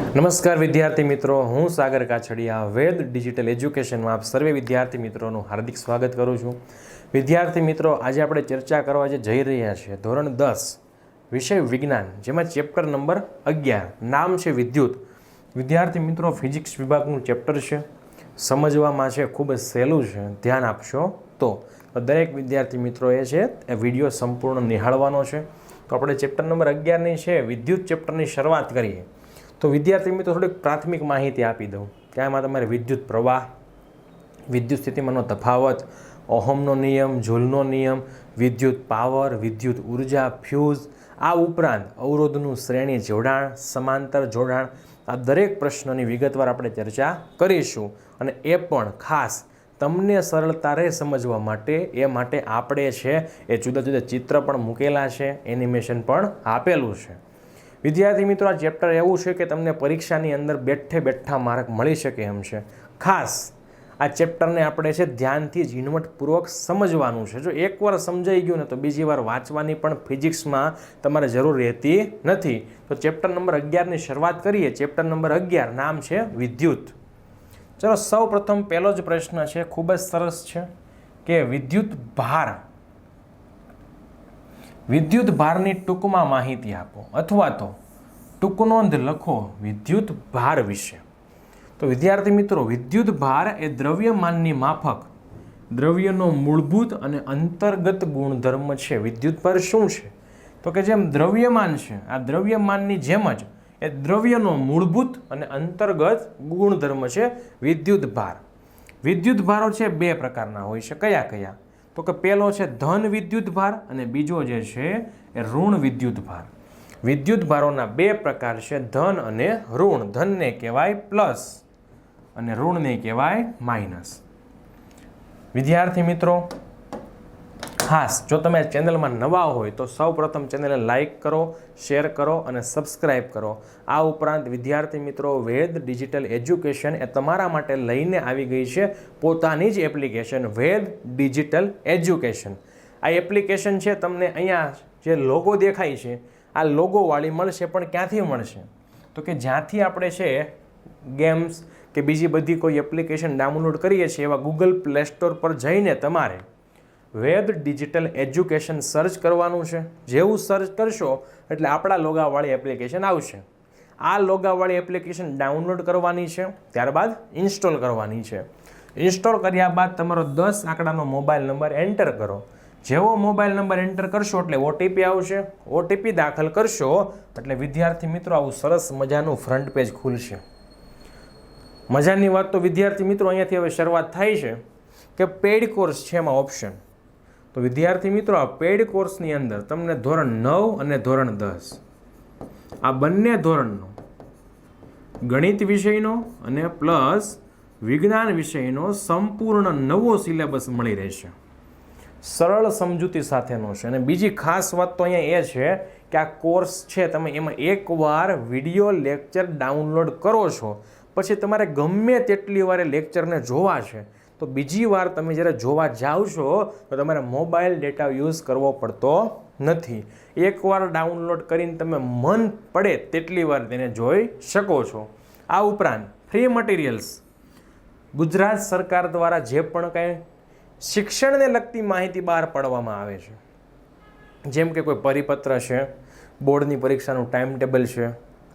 નમસ્કાર વિદ્યાર્થી મિત્રો, હું સાગર કાછડિયા, વેદ ડિજિટલ એજ્યુકેશનમાં આપ સર્વે વિદ્યાર્થી મિત્રોનું હાર્દિક સ્વાગત કરું છું. વિદ્યાર્થી મિત્રો, આજે આપણે ચર્ચા કરવા જે જઈ રહ્યા છીએ, ધોરણ દસ, વિષય વિજ્ઞાન, જેમાં ચેપ્ટર નંબર અગિયાર, નામ છે વિદ્યુત. વિદ્યાર્થી મિત્રો, ફિઝિક્સ વિભાગનું ચેપ્ટર છે, સમજવામાં છે, ખૂબ જ સહેલું છે, ધ્યાન આપશો તો. દરેક વિદ્યાર્થી મિત્રોએ છે, એ વીડિયો સંપૂર્ણ નિહાળવાનો છે. તો આપણે ચેપ્ટર નંબર અગિયારની છે, વિદ્યુત ચેપ્ટરની શરૂઆત કરીએ. તો વિદ્યાર્થી મિત્રો, થોડીક પ્રાથમિક માહિતી આપી દઉં. કે આમાં તમારે વિદ્યુત પ્રવાહ, વિદ્યુત સ્થિતિમાનનો તફાવત, ઓહમનો નિયમ ઝૂલનો નિયમ, વિદ્યુત પાવર, વિદ્યુત ઊર્જા, ફ્યુઝ, આ ઉપરાંત અવરોધનું શ્રેણી જોડાણ, સમાંતર જોડાણ, આ દરેક પ્રશ્નોની વિગતવાર આપણે ચર્ચા કરીશું. અને એ પણ ખાસ તમને સરળતા રહે સમજવા માટે, એ માટે આપણે છે, એ જુદા જુદા ચિત્ર પણ મૂકેલા છે, એનિમેશન પણ આપેલું છે. વિદ્યાર્થી મિત્રો, આ ચેપ્ટર એવું છે કે તમને પરીક્ષાની અંદર બેઠે બેઠા માર્ક મળી શકે એમ છે. ખાસ આ ચેપ્ટરને આપણે છે ધ્યાનથી ઝીણવટપૂર્વક સમજવાનું છે. જો એકવાર સમજાઈ ગયું ને તો બીજી વાર વાંચવાની પણ ફિઝિક્સમાં તમારે જરૂર રહેતી નથી. તો ચેપ્ટર નંબર અગિયારની શરૂઆત કરીએ. ચેપ્ટર નંબર અગિયાર નામ છે વિદ્યુત. ચલો સૌ પ્રથમ પહેલો જ પ્રશ્ન છે. ખૂબ જ સરસ છે કે વિદ્યુત ભાર વિદ્યુત ભારની ટૂંકમાં માહિતી આપો અથવા તો ટૂંક નોંધ લખો વિદ્યુત ભાર વિશે. તો વિદ્યાર્થી મિત્રો, વિદ્યુત ભાર એ દ્રવ્યમાનની માફક. દ્રવ્યનો મૂળભૂત અને અંતર્ગત ગુણધર્મ છે. વિદ્યુત ભાર શું છે? તો કે જેમ દ્રવ્યમાન છે, આ દ્રવ્યમાનની જેમ જ એ દ્રવ્યનો મૂળભૂત અને અંતર્ગત ગુણધર્મ છે વિદ્યુત ભાર. વિદ્યુત ભારો છે બે પ્રકારના, હોય છે કયા કયા? તો કે પહેલો છે ધન વિદ્યુત ભાર અને બીજો જે છે એ ઋણ વિદ્યુત ભાર. વિદ્યુત ભારોના બે પ્રકાર છે, ધન અને ઋણ. ધનને કહેવાય પ્લસ અને ઋણને કહેવાય માઇનસ. વિદ્યાર્થી મિત્રો ખાસ જો તમે ચેનલમાં નવા હોય તો સૌ પ્રથમ ચેનલને લાઇક કરો, શેર કરો અને સબસ્ક્રાઇબ કરો. આ ઉપરાંત વિદ્યાર્થી મિત્રો, વેદ ડિજિટલ એજ્યુકેશન એ તમારા માટે લઈને આવી ગઈ છે પોતાની જ એપ્લિકેશન, વેદ ડિજિટલ એજ્યુકેશન. આ એપ્લિકેશન છે તમને અહીંયા જે લોગો દેખાય છે, આ લોગોવાળી મળશે પણ ક્યાંથી મળશે? તો કે જ્યાંથી આપણે છે ગેમ્સ કે બીજી બધી કોઈ એપ્લિકેશન ડાઉનલોડ કરીએ છીએ એવા ગૂગલ પ્લે સ્ટોર પર જઈને તમારે વેદ ડિજિટલ એજ્યુકેશન સર્ચ કરવાનું છે. જેવું સર્ચ કરશો એટલે આપણા લોગાવાળી એપ્લિકેશન આવશે. આ લોગાવાળી એપ્લિકેશન ડાઉનલોડ કરવાની છે, ત્યારબાદ ઇન્સ્ટોલ કરવાની છે. ઇન્સ્ટોલ કર્યા બાદ તમારો દસ આંકડાનો મોબાઈલ નંબર એન્ટર કરો. જેવો મોબાઈલ નંબર એન્ટર કરશો એટલે ઓટીપી આવશે. ઓટીપી દાખલ કરશો એટલે વિદ્યાર્થી મિત્રો આવું સરસ મજાનું ફ્રન્ટ પેજ ખુલશે. મજાની વાત તો વિદ્યાર્થી મિત્રો અહીંયાથી હવે શરૂઆત થાય છે કે પેઈડ કોર્સ છે એમાં ઓપ્શન. તો વિદ્યાર્થી મિત્રો, આ પેડ કોર્સની અંદર તમને ધોરણ નવ અને ધોરણ દસ, આ બંને ધોરણનો ગણિત વિષયનો અને પ્લસ વિજ્ઞાન વિષયનો સંપૂર્ણ નવો સિલેબસ મળી રહેશે. સરળ સમજૂતી સાથેનો છે. અને બીજી ખાસ વાત તો અહીંયા એ છે કે આ કોર્સ છે, તમે એમાં એકવાર વીડિયો લેક્ચર ડાઉનલોડ કરો છો, પછી તમારે ગમે તેટલી વારે લેક્ચરને જોવા છે તો બીજી વાર તમે જ્યારે જોવા જાઓ છો, તો તમારે મોબાઈલ ડેટા યુઝ કરવો પડતો નથી. એકવાર ડાઉનલોડ કરીને તમે મન પડે તેટલી વાર તેને જોઈ શકો છો. આ ઉપરાંત ફ્રી મટીરિયલ્સ ગુજરાત સરકાર દ્વારા જે પણ કંઈ શિક્ષણને લગતી માહિતી બહાર પાડવામાં આવે છે. જેમ કે કોઈ પરિપત્ર છે, બોર્ડની પરીક્ષાનું ટાઈમ ટેબલ છે.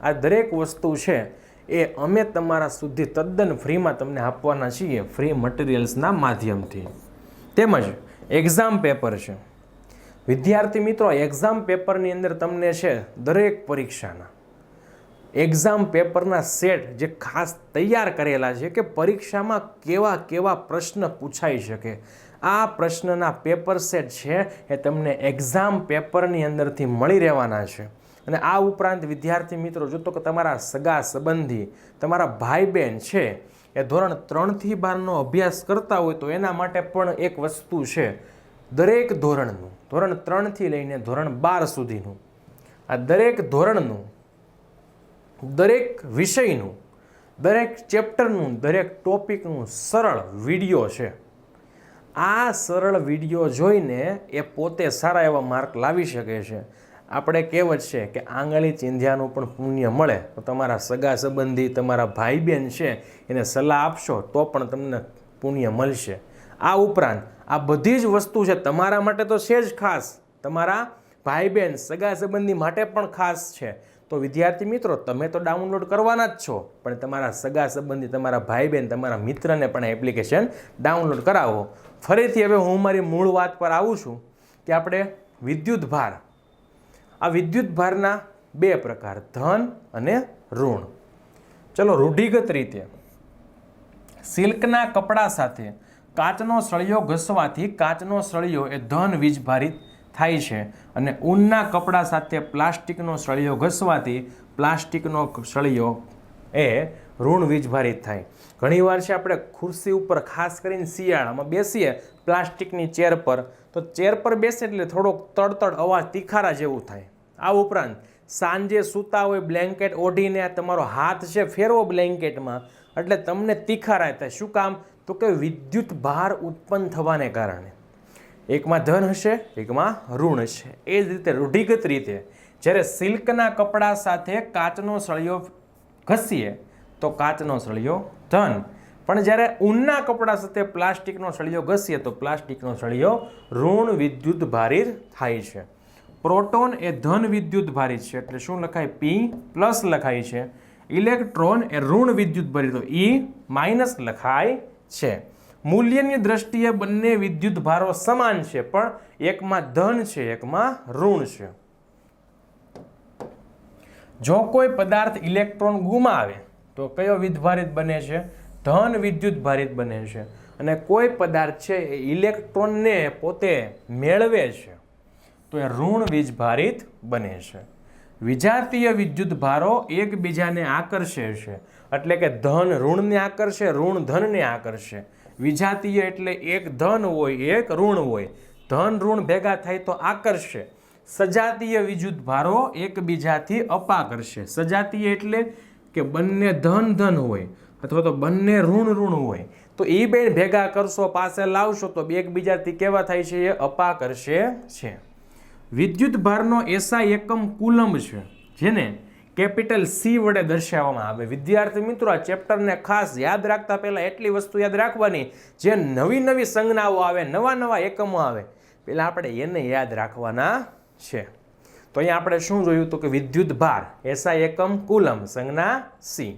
આ દરેક વસ્તુ છે એ અમે તમારા સુધી તદ્દન ફ્રીમાં તમને આપવાના છીએ ફ્રી મટીરિયલ્સના માધ્યમથી. તેમજ એક્ઝામ પેપર છે. વિદ્યાર્થી મિત્રો એક્ઝામ પેપરની અંદર તમને છે દરેક પરીક્ષાના. એક્ઝામ પેપરના સેટ જે ખાસ તૈયાર કરેલા છે કે પરીક્ષામાં કેવા કેવા પ્રશ્ન પૂછાઈ શકે. આ પ્રશ્નના પેપર સેટ છે એ તમને એક્ઝામ પેપરની અંદરથી મળી રહેવાના છે. અને આ ઉપરાંત વિદ્યાર્થી મિત્રો, જો તો કે તમારા સગા સંબંધી, તમારા ભાઈ બહેન છે, એ ધોરણ ત્રણથી બારનો અભ્યાસ કરતા હોય તો એના માટે પણ એક વસ્તુ છે, દરેક ધોરણનું, ધોરણ ત્રણથી લઈને ધોરણ બાર સુધીનું, આ દરેક ધોરણનું, દરેક વિષયનું, દરેક ચેપ્ટરનું, દરેક ટોપિકનું સરળ વીડિયો છે. આ સરળ વીડિયો જોઈને એ પોતે સારા એવા માર્ક લાવી શકે છે. આપણે કહેવત છે કે આંગળી ચીંધ્યાનું પણ પુણ્ય મળે. તો તમારા સગા સંબંધી, તમારા ભાઈ બહેન છે, એને સલાહ આપશો તો પણ તમને પુણ્ય મળશે. આ ઉપરાંત, આ બધી જ વસ્તુ છે તમારા માટે તો છે જ ખાસ. તમારા ભાઈ બહેન સગા સંબંધી માટે પણ ખાસ છે. તો વિદ્યાર્થી મિત્રો, તમે તો ડાઉનલોડ કરવાના જ છો, પણ તમારા સગા સંબંધી, તમારા ભાઈ બહેન તમારા મિત્રને પણ એપ્લિકેશન ડાઉનલોડ કરાવો. ફરીથી હવે હું મારી મૂળ વાત પર આવું છું કે આપણે વિદ્યુત ભાર આ વિદ્યુત ભારના બે પ્રકાર, ધન અને ઋણ. ચલો રૂઢિગત રીતે. સિલ્કના કપડા સાથે કાચનો સળિયો ઘસવાથી કાચનો સળિયો એ ધન વીજભારિત થાય છે અને ઊનના કપડા સાથે પ્લાસ્ટિકનો સળિયો ઘસવાથી પ્લાસ્ટિકનો સળિયો એ ઋણ વીજભારિત થાય. ઘણીવાર છે આપણે ખુરશી ઉપર ખાસ કરીને શિયાળામાં બેસીએ પ્લાસ્ટિકની ચેર પર. તો ચેર પર બેસે એટલે થોડોક તડતડ અવાજ તીખારા જેવું થાય. આ ઉપરાંત સાંજે સૂતા હોય બ્લેન્કેટ ઓઢીને તમારો હાથ છે ફેરવો બ્લેન્કેટમાં. એટલે તમને તીખારા થાય. શું કામ? તો કે વિદ્યુત ભાર ઉત્પન્ન થવાને કારણે. એકમાં ધન હશે, એકમાં ઋણ હશે. એ જ રીતે રૂઢિગત રીતે. જ્યારે સિલ્કના કપડા સાથે કાચનો સળિયો ઘસીએ, તો કાચનો સળિયો ધન. પણ જ્યારે ઊનના કપડા સાથે પ્લાસ્ટિકનો સળિયો ઘસીએ તો પ્લાસ્ટિકનો સળિયો ઋણ વિદ્યુત ભારિત થાય છે. પ્રોટોન એ ધન વિદ્યુત ભારિત છે, એટલે શું લખાય? પી પ્લસ લખાય છે. ઇલેક્ટ્રોન એ ઋણ વિદ્યુત ભારિત ઈ માઇનસ લખાય છે. મૂલ્યની દ્રષ્ટિએ બંને વિદ્યુત ભારો સમાન છે, પણ એકમાં ધન છે, એકમાં ઋણ છે. જો કોઈ પદાર્થ ઇલેક્ટ્રોન ગુમાવે, તો કયો વિધભારિત બને છે? ધન વિદ્યુત ભારિત બને છે. અને કોઈ પદાર્થ છે એ ઇલેક્ટ્રોનને પોતે મેળવે છે, તો એ ઋણ વીજભારિત બને છે. વિજાતીય વિદ્યુત ભારો એકબીજાને આકર્ષે છે, એટલે કે ધન ઋણને આકર્ષે, ઋણ ધનને આકર્ષે. વિજાતીય એટલે એક ધન હોય, એક ઋણ હોય. ધન ઋણ ભેગા થાય તો આકર્ષે. સજાતીય વિદ્યુત ભારો એકબીજાથી અપાકર્ષે. સજાતીય એટલે કે બંને ધન ધન હોય. અથવા તો બંને ઋણ ઋણ હોય, તો એ બે ભેગા કરશો પાસે લાવશો, તો બે એકબીજાથી કેવા થાય છે? એ અપા કરશે છે. વિદ્યુત ભારનો એસઆઈ એકમ કુલમ છે, જેને કેપિટલ સી વડે દર્શાવવામાં આવે. વિદ્યાર્થી મિત્રો, આ ચેપ્ટરને ખાસ યાદ રાખતા પહેલાં એટલી વસ્તુ યાદ રાખવાની, જે નવી નવી સંજ્ઞાઓ આવે, નવા નવા એકમો આવે, પહેલાં આપણે એને યાદ રાખવાના છે. તો અહીંયા આપણે શું જોયું તો કે વિદ્યુત ભાર, એસઆઈ એકમ કુલમ સંજ્ઞા સી.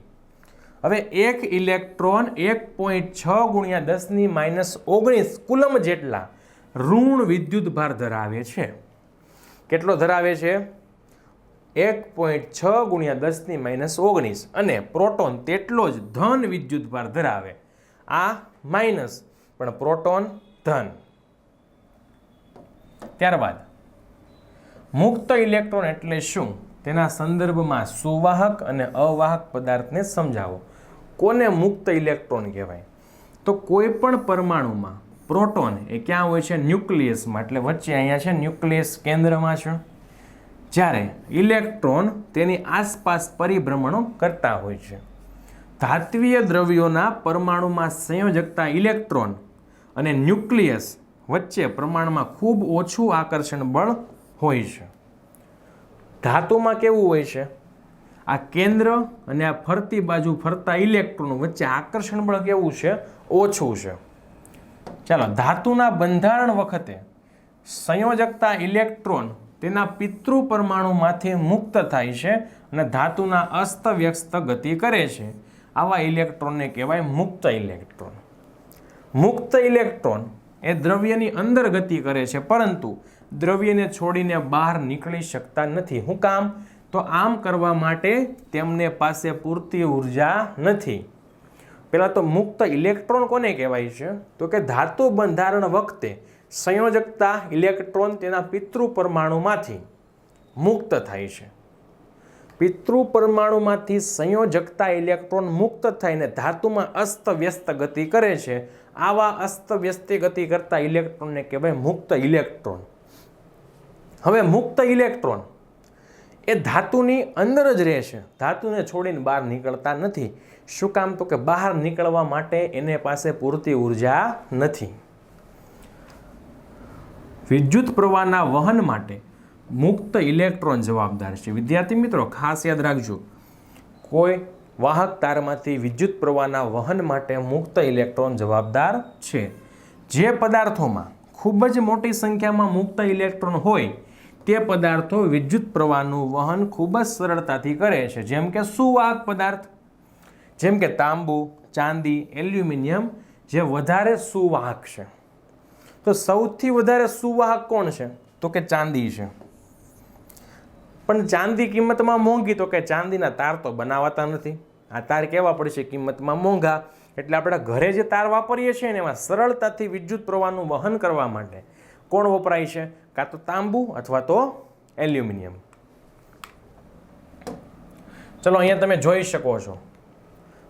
હવે એક ઇલેક્ટ્રોન એક પોઈન્ટ છ ગુણ્યા દસની માઇનસ ઓગણીસ કુલમ જેટલા ઋણ વિદ્યુત ભાર ધરાવે છે. કેટલો ધરાવે છે? એક પોઈન્ટ છ ગુણ્યા દસની માઇનસ ઓગણીસ. અને પ્રોટોન તેટલો જ ધન વિદ્યુત ભાર ધરાવે. આ માઇનસ, પણ પ્રોટોન ધન. ત્યારબાદ, મુક્ત ઇલેક્ટ્રોન એટલે શું? તેના સંદર્ભમાં સુવાહક અને અવાહક પદાર્થને સમજાવો. કોને મુક્ત ઇલેક્ટ્રોન કહેવાય? તો કોઈ પણ પરમાણુમાં પ્રોટોન એ ક્યાં હોય છે? ન્યુક્લિયસમાં. એટલે વચ્ચે અહીંયા છે, ન્યુક્લિયસ કેન્દ્રમાં છે. જ્યારે ઇલેક્ટ્રોન તેની આસપાસ પરિભ્રમણો કરતા હોય છે. ધાત્વીય દ્રવ્યોના પરમાણુમાં સંયોજકતા ઇલેક્ટ્રોન અને ન્યુક્લિયસ વચ્ચે પ્રમાણમાં ખૂબ ઓછું આકર્ષણ બળ હોય છે. ધાતુમાં કેવું હોય છે? આ કેન્દ્ર અને આ ફરતી બાજુ ફરતા ઇલેક્ટ્રોન વચ્ચે આકર્ષણ બળ કેવું છે? ઓછું છે. ચાલો, ધાતુના બંધારણ વખતે સંયોજકતા ઇલેક્ટ્રોન તેના પિતૃ પરમાણુમાંથી મુક્ત થાય છે અને ધાતુના અસ્તવ્યસ્ત ગતિ કરે છે. આવા ઇલેક્ટ્રોનને કહેવાય મુક્ત ઇલેક્ટ્રોન. મુક્ત ઇલેક્ટ્રોન એ દ્રવ્યની અંદર ગતિ કરે છે, પરંતુ દ્રવ્યને છોડીને બહાર નીકળી શકતા નથી. હું કામ? તો આમ કરવા માટે તેમને પાસે પૂરતી ઊર્જા નથી. પહેલાં તો મુક્ત ઇલેક્ટ્રોન કોને કહેવાય છે? તો કે ધાતુ બંધારણ વખતે સંયોજકતા ઇલેક્ટ્રોન તેના પિતૃ પરમાણુમાંથી મુક્ત થાય છે. પિતૃ પરમાણુમાંથી સંયોજકતા ઇલેક્ટ્રોન મુક્ત થઈને ધાતુમાં અસ્તવ્યસ્ત ગતિ કરે છે. આવા અસ્તવ્યસ્ત ગતિ કરતા ઇલેક્ટ્રોનને કહેવાય મુક્ત ઇલેક્ટ્રોન. હવે મુક્ત ઇલેક્ટ્રોન એ ધાતુની અંદર જ રહે છે. ધાતુને છોડીને બહાર નીકળતા નથી. શું કામ તો કે બહાર નીકળવા માટે એને પાસે પૂરતી ઊર્જા નથી. વિદ્યુત પ્રવાહના વહન માટે મુક્ત ઇલેક્ટ્રોન જવાબદાર છે. વિદ્યાર્થી મિત્રો, ખાસ યાદ રાખજો. કોઈ વાહક તારમાંથી વિદ્યુત પ્રવાહના વહન માટે મુક્ત ઇલેક્ટ્રોન જવાબદાર છે. જે પદાર્થોમાં ખૂબ જ મોટી સંખ્યામાં મુક્ત ઇલેક્ટ્રોન હોય તે પદાર્થો વિદ્યુત પ્રવાહનું વહન ખૂબ જ સરળતાથી કરે છે. જેમ કે સુવાહક પદાર્થ, જેમ કે તાંબુ, ચાંદી, એલ્યુમિનિયમ, જે વધારે સુવાહક છે. તો સૌથી વધારે સુવાહક કોણ છે? તો કે ચાંદી છે. પણ ચાંદી કિંમતમાં મોંઘી, તો કે ચાંદીના તાર તો બનાવાતા નથી. આ તાર કેવા પડશે? કિંમતમાં મોંઘા. એટલે આપણે ઘરે જે તાર વાપરીએ છીએ ને, એમાં સરળતાથી વિદ્યુત પ્રવાહનું વહન કરવા માટે કોણ વપરાય છે? કાં તો તાંબુ અથવા તો એલ્યુમિનિયમ. ચલો, અહીંયા તમે જોઈ શકો છો.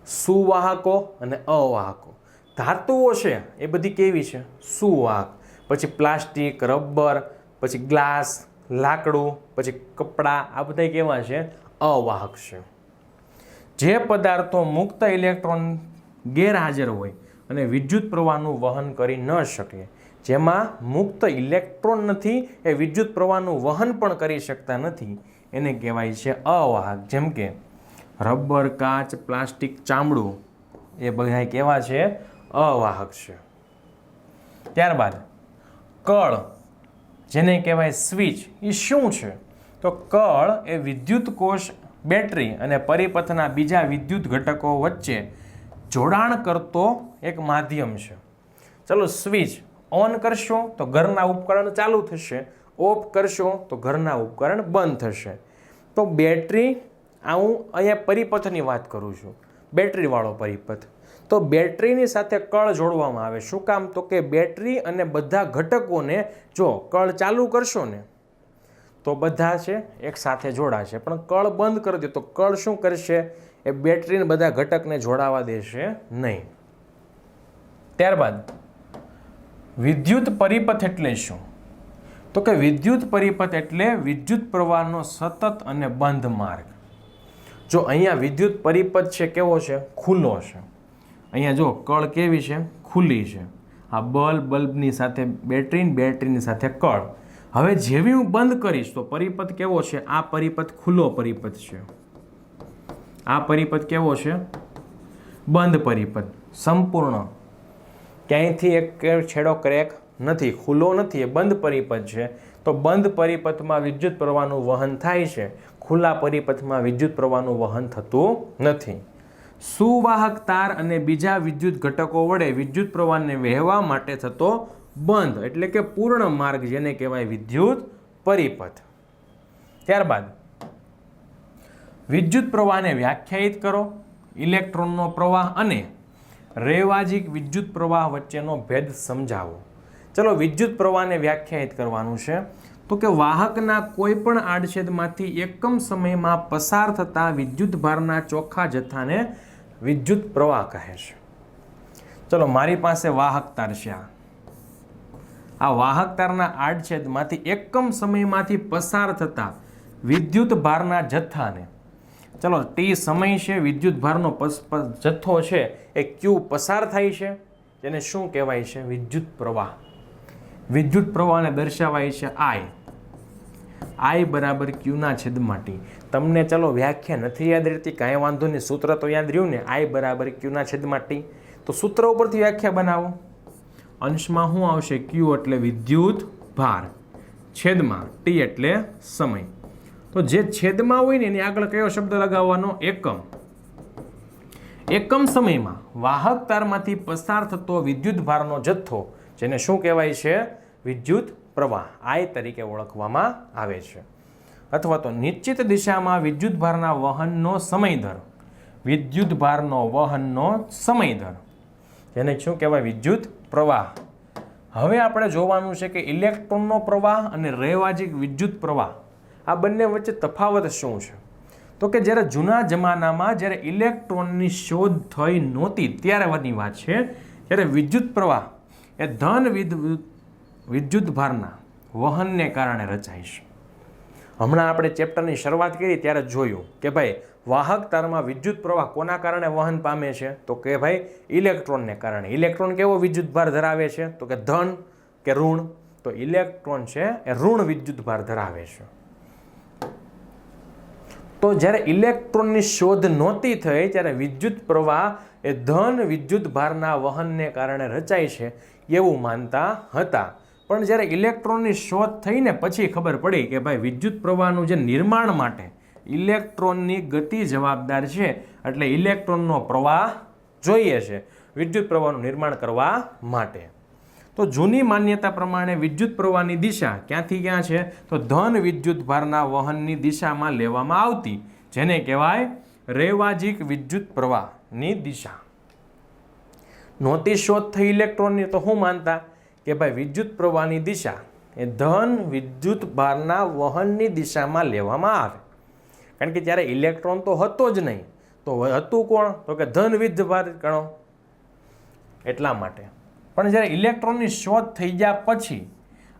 સુવાહકો અને અવાહકો. ધાતુઓ છે, એ બધી કેવી છે? સુવાહક. પછી પ્લાસ્ટિક, રબર, પછી ગ્લાસ, લાકડું, પછી કપડાં, આ બધા કેવા છે? અવાહક છે. જે પદાર્થો મુક્ત ઇલેક્ટ્રોન ગેરહાજર હોય અને વિદ્યુત પ્રવાહનું વહન કરી ન શકે જેમાં મુક્ત ઇલેક્ટ્રોન નથી, એ વિદ્યુત પ્રવાહનું વહન પણ કરી શકતા નથી. એને કહેવાય છે અવાહક. જેમ કે રબર, કાચ, પ્લાસ્ટિક, ચામડું, એ બધા કેવા છે? અવાહક છે. ત્યારબાદ કળ, જેને કહેવાય સ્વિચ એ શું છે? તો કળ એ વિદ્યુત કોષ, બેટરી અને પરિપથના બીજા વિદ્યુત ઘટકો વચ્ચે જોડાણ કરતો એક માધ્યમ છે. ચલો સ્વિચ ઓન કરશો તો ઘરના ઉપકરણ ચાલુ થશે. ઓફ કરશો તો ઘરના ઉપકરણ બંધ થશે. તો બેટરી, આ હું અહીંયા પરિપથની વાત કરું છું. બેટરીવાળો પરિપથ. તો બેટરીની સાથે કળ જોડવામાં આવે. શું કામ? તો કે બેટરી અને બધા ઘટકોને જો કળ ચાલુ કરશો ને, તો બધા છે એક સાથે જોડાશે. પણ કળ બંધ કરી દે તો કળ શું કરશે? એ બેટરીને બધા ઘટકને જોડાવા દેશે નહીં. ત્યારબાદ વિદ્યુત પરિપથ એટલે શું? તો કે વિદ્યુત પરિપથ એટલે વિદ્યુત પ્રવાહનો સતત અને બંધ માર્ગ. જો અહીંયા વિદ્યુત પરિપથ છે, કેવો છે? ખુલ્લો છે. અહીંયા જો કળ કેવી છે? ખુલ્લી છે. આ બલ્બ, બલ્બની સાથે બેટરી બેટરીની સાથે કળ. હવે જેવી હું બંધ કરીશ, તો પરિપથ કેવો છે? આ પરિપથ ખુલ્લો પરિપથ છે. આ પરિપથ કેવો છે? બંધ પરિપથ. સંપૂર્ણ ક્યાંયથી એક છેડો ક્રેક નથી, ખુલ્લો નથી, એ બંધ પરિપથ છે. તો બંધ પરિપથમાં વિદ્યુત પ્રવાહનું વહન થાય છે. ખુલ્લા પરિપથમાં વિદ્યુત પ્રવાહનું વહન થતું નથી. સુવાહક તાર અને બીજા વિદ્યુત ઘટકો વડે વિદ્યુત પ્રવાહને વહેવા માટે થતો બંધ, એટલે કે પૂર્ણ માર્ગ જેને કહેવાય વિદ્યુત પરિપથ. ત્યારબાદ, વિદ્યુત પ્રવાહને વ્યાખ્યાયિત કરો, ઇલેક્ટ્રોનનો પ્રવાહ અને રેવાજિક વિદ્યુત પ્રવાહ વચ્ચેનો ભેદ સમજાવો. ચલો વિદ્યુત પ્રવાહને વ્યાખ્યાયિત કરવાનું છે. તો કે વાહકના કોઈ પણ આડછેદમાંથી એકમ સમયમાં પસાર થતા વિદ્યુત ભારના ચોખ્ખા જથ્થાને વિદ્યુત પ્રવાહ કહે છે. ચલો મારી પાસે વાહક તાર છે આ. આ વાહક તારના આડછેદમાંથી એકમ સમયમાંથી પસાર થતા વિદ્યુત ભારના જથ્થાને ચલો ટી સમય છે વિદ્યુત ભારનો પસ- જથ્થો છે, એ ક્યુ પસાર થાય છે એને શું કહેવાય છે વિદ્યુત પ્રવાહ વિદ્યુત પ્રવાહને દર્શાવાય છે આઈ આઈ બરાબર ક્યુના છેદમાં ટી તમને ચલો, વ્યાખ્યા નથી યાદ રહેતી, કાંઈ વાંધો નહીં, સૂત્ર તો યાદ રહ્યું ને આઈ બરાબર ક્યુના છેદમાં ટી તો સૂત્ર ઉપરથી વ્યાખ્યા બનાવો. અંશમાં શું આવશે? ક્યુ એટલે વિદ્યુત ભાર છેદમાં ટી એટલે સમય. તો જે છેદમાં હોય ને એની આગળ કયો શબ્દ લગાવવાનો? એકમ. એકમ સમયમાં વાહક તારમાંથી પસાર થતો વિદ્યુત ભારનો જથ્થો, જેને શું કહેવાય છે? વિદ્યુત પ્રવાહ આય તરીકે ઓળખવામાં આવે છે. અથવા તો નિશ્ચિત દિશામાં વિદ્યુત ભારના વહનનો સમય દર વિદ્યુત ભારનો વહનનો સમય દર જેને શું કહેવાય? વિદ્યુત પ્રવાહ. હવે આપણે જોવાનું છે કે ઇલેક્ટ્રોનનો પ્રવાહ અને રહેવાજિક વિદ્યુત પ્રવાહ. આ બંને વચ્ચે તફાવત શું છે? તો કે જ્યારે જૂના જમાનામાં જ્યારે ઇલેક્ટ્રોનની શોધ થઈ નહોતી ત્યારેની વાત છે ત્યારે વિદ્યુત પ્રવાહ એ ધન વિદ, વિદ્યુત ભારના વહનને કારણે રચાય છે. હમણાં આપણે ચેપ્ટરની શરૂઆત કરી, ત્યારે જોયું કે ભાઈ, વાહક તારમાં વિદ્યુત પ્રવાહ કોના કારણે વહન પામે છે? તો કે ભાઈ, ઇલેક્ટ્રોનને કારણે. ઇલેક્ટ્રોન કેવો વિદ્યુત ભાર ધરાવે છે? તો કે ધન કે ઋણ. તો ઇલેક્ટ્રોન છે એ ઋણ વિદ્યુત ભાર ધરાવે છે. તો જ્યારે ઇલેક્ટ્રોનની શોધ નહોતી થઈ, ત્યારે વિદ્યુત પ્રવાહ એ ધન વિદ્યુત ભારના વહનને કારણે રચાય છે એવું માનતા હતા. પણ જ્યારે ઇલેક્ટ્રોનની શોધ થઈને પછી ખબર પડી કે ભાઈ, વિદ્યુત પ્રવાહનું જે નિર્માણ માટે ઇલેક્ટ્રોનની ગતિ જવાબદાર છે, એટલે ઇલેક્ટ્રોનનો પ્રવાહ જોઈએ છે વિદ્યુત પ્રવાહનું નિર્માણ કરવા માટે. તો જૂની માન્યતા પ્રમાણે વિદ્યુત પ્રવાહની દિશા ક્યાંથી ક્યાં છે? તો ધન વિદ્યુત ભારના વહનની દિશામાં લેવામાં આવતી, જેને કહેવાય રેવાજિક વિદ્યુત પ્રવાહની દિશા. નહોતી શોધ થઈ ઇલેક્ટ્રોનની, તો શું માનતા કે ભાઈ વિદ્યુત પ્રવાહની દિશા એ ધન વિદ્યુત ભારના વહનની દિશામાં લેવામાં આવે. કારણ કે ત્યારે ઇલેક્ટ્રોન તો હતો જ નહીં, તો હતું કોણ? તો કે ધન વિદ્યુત ભાર ગણો. એટલા માટે. પણ જ્યારે ઇલેક્ટ્રોનની શોધ થઈ ગયા પછી,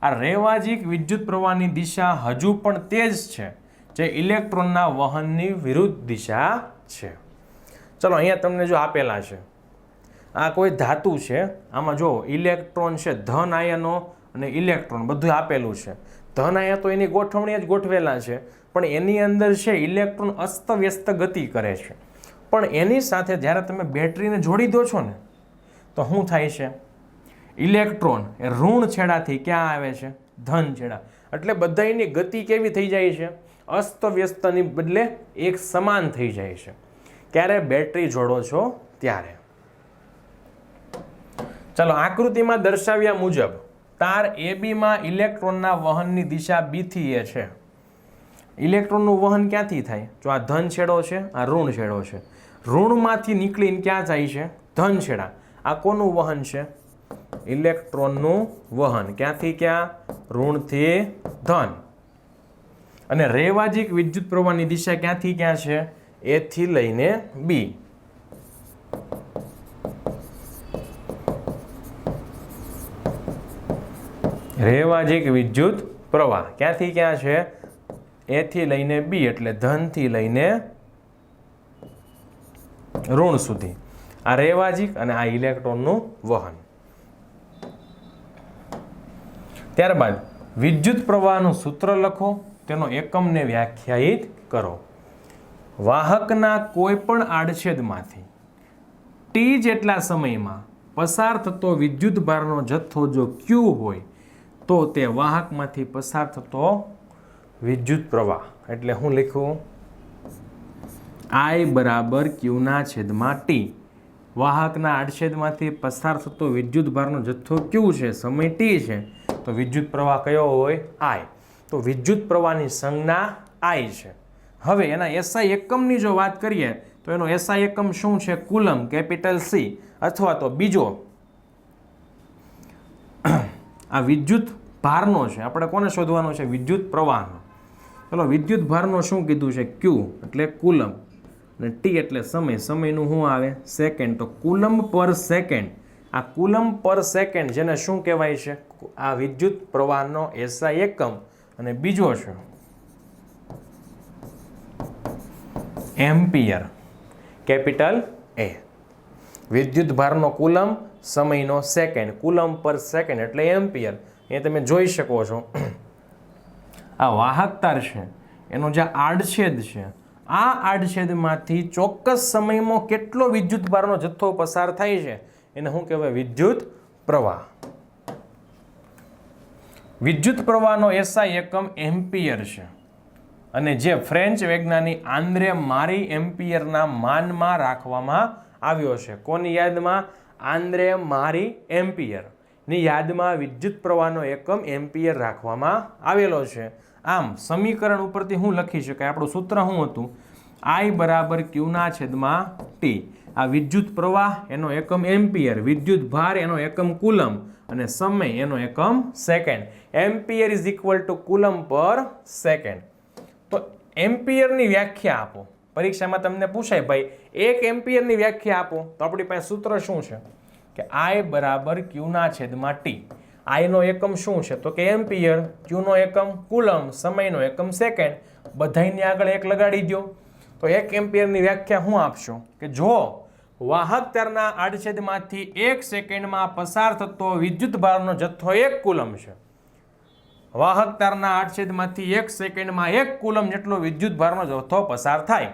આ રેવાજિક વિદ્યુત પ્રવાહની દિશા હજુ પણ તે જ છે, જે ઇલેક્ટ્રોનના વહનની વિરુદ્ધ દિશા છે. ચલો, અહીંયા તમને જો આપેલા છે, આ કોઈ ધાતુ છે, આમાં જો ઇલેક્ટ્રોન છે, ધન આયનો અને ઇલેક્ટ્રોન બધું આપેલું છે. ધન આયન તો એની ગોઠવણી જ ગોઠવેલા છે, પણ એની અંદર છે ઇલેક્ટ્રોન અસ્તવ્યસ્ત ગતિ કરે છે. પણ એની સાથે જ્યારે તમે બેટરીને જોડી દો છો ને, તો શું થાય છે? ઇલેક્ટ્રોન એ ઋણ છેડાથી ક્યાં આવે છે? ધન છેડા. એટલે બધાની ગતિ કેવી થઈ જાય છે? અસ્તવ્યસ્તની બદલે એક સમાન થઈ જાય છે. ક્યારે બેટરી જોડો છો? ત્યારે. ચાલો, આકૃતિમાં દર્શાવ્યા મુજબ તાર એબીમાં ઇલેક્ટ્રોનના વહનની દિશા બીથી એ છે. ઇલેક્ટ્રોનનું વહન ક્યાંથી થાય? જો આ ધન છેડો છે, આ ઋણ છેડો છે. ઋણમાંથી નીકળીને ક્યાં જાય છે? ધન છેડા. આ કોનું વહન છે? ઇલેક્ટ્રોનનું વહન. ક્યાંથી ક્યાં? ઋણથી ધન. અને રેવાજિક વિદ્યુત પ્રવાહની દિશા ક્યાંથી ક્યાં છે? એથી લઈને બી રેવાજિક વિદ્યુત પ્રવાહ. ક્યાંથી ક્યાં છે? એથી લઈને બી એટલે ધનથી લઈને ઋણ સુધી. આ રેવાજિક અને આ ઇલેક્ટ્રોનનું વહન. ત્યારબાદ વિદ્યુત પ્રવાહનું સૂત્ર લખો, તેનો એકમને વ્યાખ્યાયિત કરો. વાહકના કોઈ પણ આડછેદમાંથી ટી જેટલા સમયમાં પસાર થતો વિદ્યુત ભારનો જથ્થો જો ક્યુ હોય, તો તે વાહકમાંથી પસાર થતો વિદ્યુત પ્રવાહ. એટલે હું લખું આઈ બરાબર ક્યુના છેદમાં ટી વાહકના આડછેદમાંથી પસાર થતો વિદ્યુત ભારનો જથ્થો ક્યુ છે, સમય ટી છે. તો વિદ્યુત પ્રવાહ કયો હોય? આઈ તો વિદ્યુત પ્રવાહની સંજ્ઞા આઈ છે. હવે એના એસઆઈ એકમની જો વાત કરીએ, તો એનો એસઆઈ એકમ શું છે? કુલમ, કેપિટલ સી અથવા તો બીજો આ વિદ્યુત ભારનો છે. આપણે કોને શોધવાનો છે? વિદ્યુત પ્રવાહનો. ચલો, વિદ્યુત ભારનો શું કીધું છે? ક્યુ એટલે કુલમ. અને ટી એટલે સમય. સમયનું શું આવે? સેકન્ડ. તો કુલમ પર સેકન્ડ. આ કુલમ પર સેકન્ડ જેને શું કહેવાય છે? આ વિદ્યુત પ્રવાહનો એસઆઈ એકમ અને બીજો છે એમ્પિયર, કેપિટલ એ વિદ્યુત ભારનો કુલમ સમયનો સેકન્ડ કુલમ પર સેકન્ડ એટલે એમ્પિયર. એ તમે જોઈ શકો છો. આ વાહકતાર છે. એનો જે આડછેદ છે, આ આડછેદમાંથી ચોક્કસ સમયમાં કેટલો વિદ્યુત ભારનો જથ્થો પસાર થાય છે? એને શું કહેવાય? વિદ્યુત પ્રવાહ. વિદ્યુત પ્રવાહનો એસઆઈ એકમ એમ્પિયર છે. અને જે ફ્રેન્ચ વૈજ્ઞાનિક આંદ્રે મારી એમ્પિયરના માનમાં રાખવામાં આવ્યો છે. કોની યાદમાં? આંદ્રે મારી એમ્પિયરની યાદમાં વિદ્યુત પ્રવાહનો એકમ એમ્પિયર રાખવામાં આવેલો છે. આમ, સમીકરણ ઉપરથી હું લખી શકાય. આપણું સૂત્ર શું હતું? આઈ બરાબર ક્યુના છેદમાં ટી આ વિદ્યુત પ્રવાહ એનો એકમ એમ્પિયર, વિદ્યુત ભાર એનો એકમ કુલમ અને સમય એનો એકમ second. Ampere is equal to coulomb per second. તો એમ્પિયરની વ્યાખ્યા આપો. પરીક્ષામાં તમને પૂછાય, ભાઈ, એક એમ્પિયરની વ્યાખ્યા આપો. તો આપણી પાસે સૂત્ર શું છે? કે આઈ બરાબર ક્યુના છેદમાં ટી આઈનો એકમ શું છે? તો કે એમ્પિયર ક્યુનો એકમ કુલમ સમયનો એકમ સેકન્ડ. બધાયની આગળ એક લગાડી દો તો એક એમ્પિયરની વ્યાખ્યા હું આપશો? કે જો વાહક તારના આડછેદમાંથી એક સેકન્ડમાં પસાર થતો વિદ્યુત ભારનો જથ્થો એક કુલમ છે. વાહક તારના આડછેદમાંથી એક સેકન્ડમાં એક કુલમ જેટલો વિદ્યુત ભારનો જથ્થો પસાર થાય.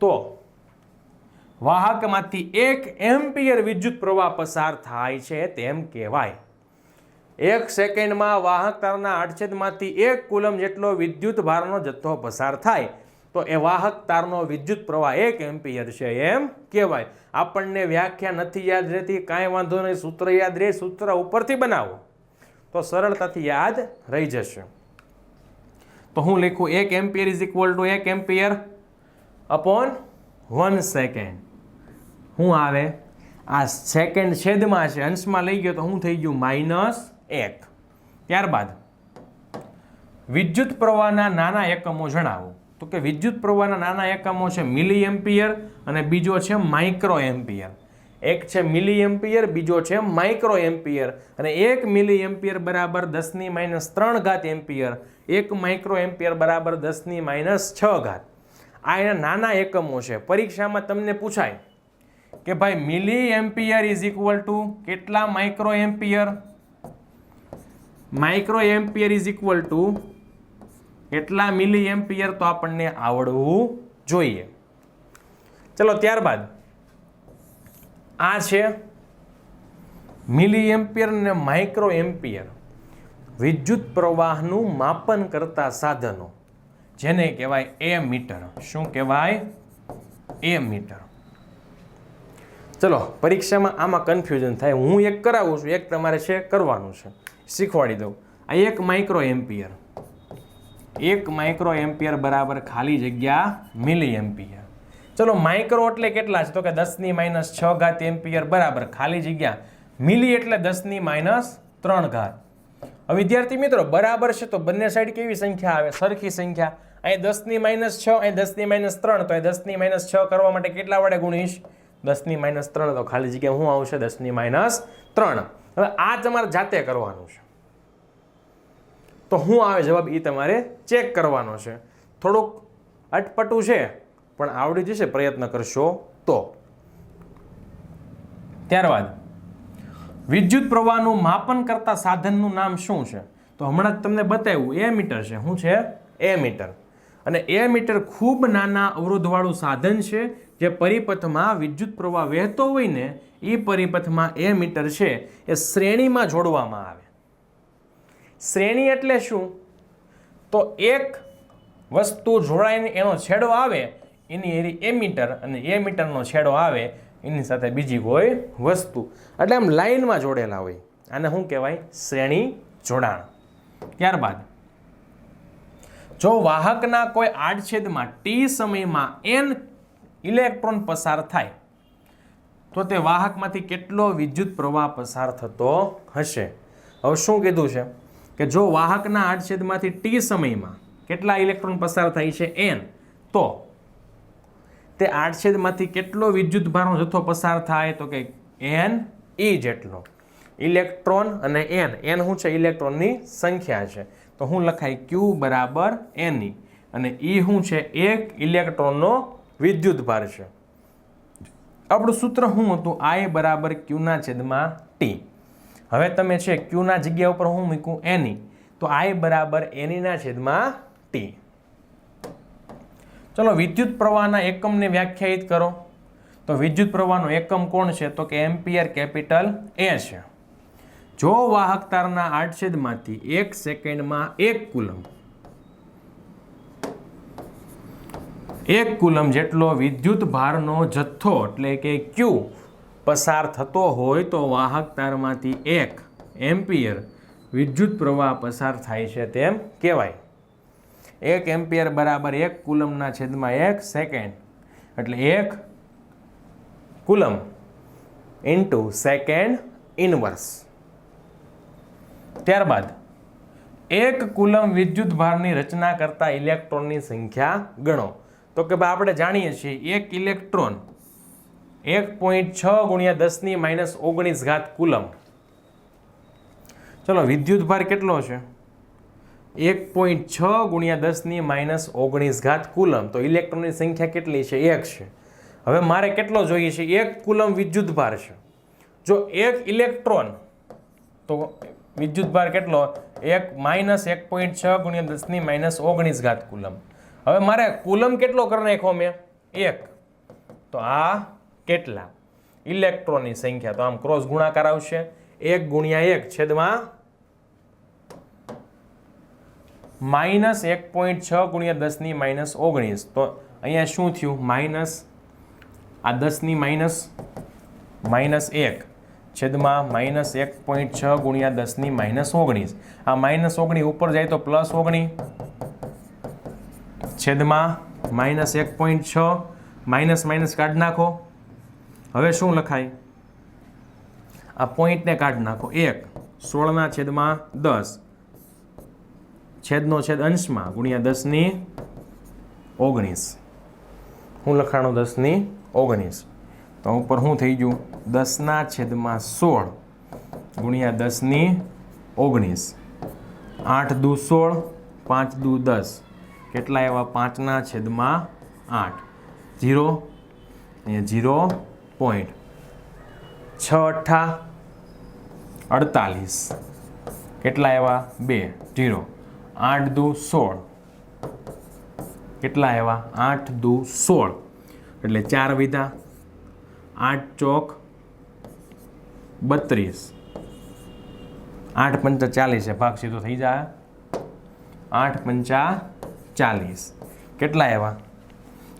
તો વાહકમાંથી એક એમ્પિયર વિદ્યુત પ્રવાહ પસાર થાય છે તેમ કહેવાય. એક સેકન્ડમાં વાહક તારના આડછેદમાંથી એક કુલમ જેટલો વિદ્યુત ભારનો જથ્થો પસાર થાય. તો એ વાહક તારનો વિદ્યુત પ્રવાહ એક એમ્પિયર છે. એમ કહેવાય. આપણને વ્યાખ્યા નથી યાદ રહેતી, કાંઈ વાંધો નહીં, સૂત્ર યાદ રહે, સૂત્ર ઉપરથી બનાવો. તો સરળતાથી યાદ રહી જશે. તો હું લખું એક એમ્પિયર ઇઝ ઇક્વલ ટુ એક એમ્પિયર અપોન વન સેકન્ડ શું આવે? આ સેકન્ડ છેદમાં છે અંશમાં લઈ ગયો તો શું થઈ ગયું માઇનસ એક. ત્યારબાદ વિદ્યુત પ્રવાહના નાના એકમો જણાવો. તો કે વિદ્યુત પ્રવાહના નાના એકમો છે મિલી એમ્પિયર અને બીજો છે માઇક્રો એમ્પિયર એક છે મિલી એમ્પિયર બીજો છે માઇક્રો એમ્પિયર અને એક મિલી એમ્પિયર બરાબર દસની માઇનસ ત્રણ ઘાત એમ્પિયર. એક માઇક્રો એમ્પિયર બરાબર દસની માઇનસ છ ઘાત. આ એના નાના એકમો છે. પરીક્ષામાં તમને પૂછાય કે ભાઈ milli ampere is equal to કેટલા micro ampere micro ampere is equal to કેટલા મિલી એમ્પિયર તો આપણને આવડવું જોઈએ. ચલો ત્યારબાદ, આ છે મિલી એમ્પિયર ને માઇક્રો એમ્પિયર વિદ્યુત પ્રવાહનું માપન કરતા સાધનો, જેને કહેવાય એ મીટર શું કહેવાય? એ મીટર ચલો, પરીક્ષામાં આમાં કન્ફ્યુઝન થાય. હું એક કરાવું છું, એક તમારે છે કરવાનું છે. શીખવાડી દઉં. આ એક માઇક્રો એમ્પિયર એક માઇક્રો એમ્પિયર બરાબર ખાલી જગ્યા મિલી એમ્પિયર ચલો માઇક્રો એટલે કેટલા છે? તો કે દસની માઇનસ છ ઘાત એમ્પિયર બરાબર ખાલી જગ્યા મિલી એટલે દસની માઇનસ ત્રણ ઘાત. હવે વિદ્યાર્થી મિત્રો, બરાબર છે તો બંને સાઈડ કેવી સંખ્યા આવે? સરખી સંખ્યા. અહીં દસની માઇનસ છ અહીં દસની માઇનસ ત્રણ. તો અહીં દસની માઇનસ છ કરવા માટે કેટલા વડે ગુણીશ? દસની માઇનસ ત્રણ. તો ખાલી જગ્યા શું આવશે? દસની માઇનસ ત્રણ. હવે આ તમારે જાતે કરવાનું છે. તો શું આવે જવાબ એ તમારે ચેક કરવાનો છે. થોડુંક અટપટું છે, પણ આવડી જશે, પ્રયત્ન કરશો તો. ત્યારબાદ, વિદ્યુત પ્રવાહનું માપન કરતા સાધનનું નામ શું છે? તો હમણાં જ તમને બતાવ્યું, એ મીટર છે. શું છે? Ammeter. અને એ મીટર ખૂબ નાના અવરોધવાળું સાધન છે, જે પરિપથમાં વિદ્યુત પ્રવાહ વહેતો હોય ને એ પરિપથમાં એ મીટર છે, એ શ્રેણીમાં જોડવામાં આવે. શ્રેણી એટલે શું? તો એક વસ્તુ જોડાઈને એનો છેડો આવે, એની એરી એ મીટર અને એ મીટરનો છેડો આવે, એની સાથે બીજી કોઈ વસ્તુ. એટલે આમ લાઈનમાં જોડેલા હોય. આને શું કહેવાય? શ્રેણી જોડાણ. ત્યારબાદ, જો વાહકના કોઈ આડછેદમાં ટી સમયમાં એન ઇલેક્ટ્રોન પસાર થાય, તો તે વાહકમાંથી કેટલો વિદ્યુત પ્રવાહ પસાર થતો હશે? હવે શું કીધું છે? કે જો વાહકના આડછેદમાંથી ટી સમયમાં કેટલા ઇલેક્ટ્રોન પસાર થાય છે એન તો તે આડછેદમાંથી કેટલો વિદ્યુત ભારનો જથ્થો પસાર થાય, તો કે એન ઈ જેટલો. ઇલેક્ટ્રોન અને એન એન શું છે? ઇલેક્ટ્રોનની સંખ્યા છે. તો હું લખાય ક્યુ બરાબર એની અને ઈ શું છે? એક ઇલેક્ટ્રોનનો વિદ્યુત ભાર છે. આપણું સૂત્ર શું હતું? આઈ બરાબર ક્યુના છેદમાં ટી હવે તમે છે ક્યુના જગ્યા ઉપર હું મૂકું એની તો આઈ બરાબર એનીના છેદમાં ટી ચલો વિદ્યુત પ્રવાહના એકમને વ્યાખ્યાયિત કરો. તો વિદ્યુત પ્રવાહનો એકમ કોણ છે? તો કે એમ્પિયર કેપિટલ એ છે. જો વાહક તારના આડછેદમાંથી એક સેકન્ડમાં એક કુલમ એક કુલમ જેટલો વિદ્યુત ભારનો જથ્થો, એટલે કે ક્યુ પસાર થતો હોય તો વાહક તારમાંથી એક એમ્પિયર વિદ્યુત પ્રવાહ પસાર થાય છે તેમ કહેવાય. એક એમ્પિયર બરાબર એક કુલમના છેદમાં એક સેકન્ડ. એટલે એક કુલમ ઇન્ટુ સેકન્ડ ઇનવર્સ ત્યારબાદ, એક કુલમ વિદ્યુત ભારની રચના કરતા ઇલેક્ટ્રોનની સંખ્યા ગણો. તો કે ભાઈ આપણે જાણીએ છીએ એક ઇલેક્ટ્રોન એક પોઈન્ટ છ ગુણ્યા દસની માઇનસ ઓગણીસ ઘાત કુલમ. ચલો, વિદ્યુત ભાર કેટલો છે? એક પોઈન્ટ છ ગુણ્યા દસની માઇનસ ઓગણીસ ઘાત કુલમ. તો ઇલેક્ટ્રોનની સંખ્યા કેટલી છે? એક છે. હવે મારે કેટલો જોઈએ છે? એક કુલમ વિદ્યુત ભાર છે. જો એક ઇલેક્ટ્રોન, તો વિદ્યુત ભાર કેટલો? એક માઇનસ એક પોઈન્ટ છ ગુણ્યા દસની માઇનસ ઓગણીસ ઘાત કુલમ. હવે મારે કુલમ કેટલો કરી નાખ્યો મેં? એક. તો આ કેટલા? ઇલેક્ટ્રોનની સંખ્યા તો આમ ક્રોસ ગુણાકાર આવશે. એક ગુણ્યા એક છેદમાં માઇનસ એક પોઈન્ટ છ ગુણ્યા દસની માઇનસ ઓગણીસ. તો અહીંયા શું થયું? માઇનસ આ દસની માઇનસ માઇનસ એક છેદમાં માઇનસ એક પોઈન્ટ છ ગુણ્યા દસની માઇનસ ઓગણીસ. આ માઇનસ ઓગણીસ ઉપર જાય તો પ્લસ ઓગણી છેદમાં માઇનસ એક પોઈન્ટ છ. માઇનસ માઇનસ કાઢી નાખો. હવે શું લખાય? આ પોઈન્ટને કાઢી નાખો. એક, સોળના છેદમાં દસ. છેદનો છેદ અંશમાં ગુણ્યા દસની ઓગણીસ. હું લખાણો દસની ઓગણીસ. તો ઉપર શું થઈ ગયું? દસના છેદમાં સોળ ગુણ્યા દસની ઓગણીસ. આઠ દુ સોળ, પાંચ દુ દસ. કેટલા એવા પાંચના છેદમાં આઠ. જીરો? અહીંયા જીરો પોઈન્ટ છ અઠ્ઠા અડતાલીસ. કેટલા એવા બે જીરો આઠ દુ સોળ. કેટલા એવા આઠ દુ સોળ. એટલે ચાર વિધા આઠ ચોક બત્રીસ. આઠ પંચા ચાલીસ છે. ભાગ સીધો થઈ જાય. આઠ પંચા ચાલીસ. કેટલા એવા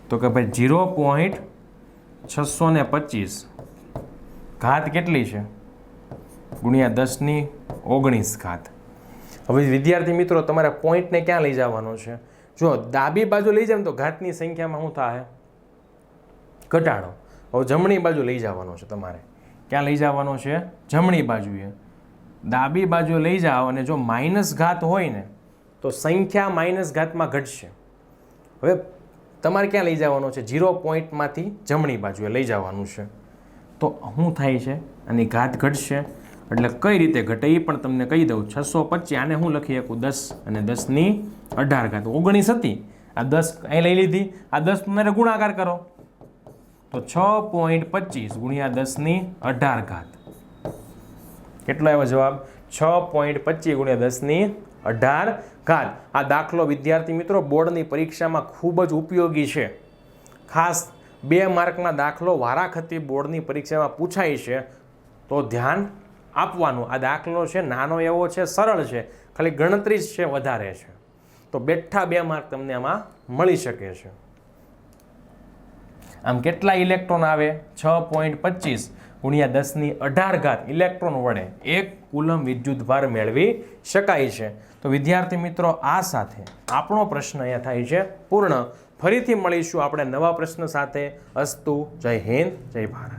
તો કે ભાઈ જીરો પોઈન્ટ છસો ને પચીસ. ઘાત કેટલી છે? ગુણ્યા દસની ઓગણીસ ઘાત. હવે વિદ્યાર્થી મિત્રો, તમારે પોઈન્ટને ક્યાં લઈ જવાનો છે? જો ડાબી બાજુ લઈ જાય તો ઘાતની સંખ્યામાં શું થાય ઘટાડો. હવે જમણી બાજુ લઈ જવાનો છે તમારે. ક્યાં લઈ જવાનો છે? જમણી બાજુએ. ડાબી બાજુ લઈ જાઓ અને જો માઇનસ ઘાત હોય ને, તો સંખ્યા માઇનસ ઘાતમાં ઘટશે. હવે તમારે ક્યાં લઈ જવાનો છે? ઝીરો પોઈન્ટમાંથી જમણી બાજુએ લઈ જવાનું છે. તો શું થાય છે? આની ઘાત ઘટશે. એટલે કઈ રીતે ઘટે એ પણ તમને કહી દઉં. છસો પચીસ આને હું લખી શકું? દસ અને દસની અઢાર ઘાત. ઓગણીસ હતી. આ દસ અહીં લઈ લીધી. આ દસ તમારે ગુણાકાર કરો. તો છ પોઈન્ટ પચીસ ગુણ્યા દસની અઢાર ઘાત. કેટલો આવ્યો જવાબ? છ પોઈન્ટ પચીસ ગુણ્યા દસની અઢાર ઘાત. આ દાખલો વિદ્યાર્થી મિત્રો બોર્ડની પરીક્ષામાં ખૂબ જ ઉપયોગી છે. ખાસ બે માર્કના દાખલો વારાખતી બોર્ડની પરીક્ષામાં પૂછાય છે. તો ધ્યાન આપવાનું. આ દાખલો છે, નાનો એવો છે, સરળ છે. ખાલી ગણતરી જ છે, વધારે છે. તો બેઠા બે માર્ક તમને આમાં મળી શકે છે. આમ કેટલા ઇલેક્ટ્રોન આવે? છ પોઈન્ટ પચીસ ગુણ્યા દસની અઢાર ઘાત. ઇલેક્ટ્રોન વડે એક કુલમ વિદ્યુતભાર મેળવી શકાય છે. તો વિદ્યાર્થી મિત્રો, આ સાથે આપણો પ્રશ્ન અહીંયા થાય છે. પૂર્ણ. ફરીથી મળીશું આપણે નવા પ્રશ્ન સાથે. અસ્તુ, જય હિન્દ, જય ભારત.